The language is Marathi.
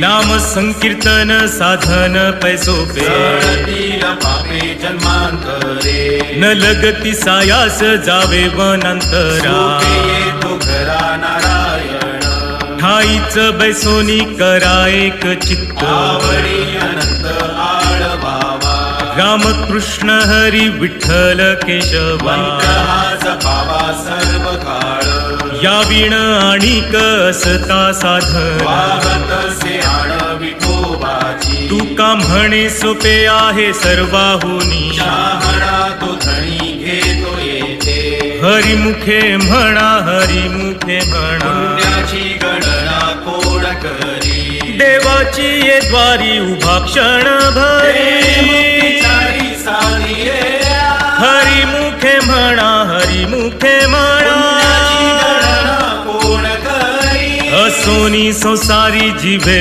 नाम संकीर्तन साधन पैसो पे पापे जन्मांतरे न लगती सायास जावे वनांतरा। सुखे घरा नारायण ठाईच बैसोनी करा एक चित्त। आवडी अनंत आळवावा रामकृष्ण हरी विठ्ठल केशवा। जपावा सर्व काळ या विण आणिक असता साधन. वाहत से आण विठोबाची तुका म्हणे सोपे आहे सर्वाहुनी. तो हरिमुखे म्हणा हरिमुखे म्हणा. गणना कोण करी. देवाची ये द्वारी उभा क्षण भरी. साधी हरिमुखे म्हणा हरिमुखे म्हणा. सोनी सोसारी जिभे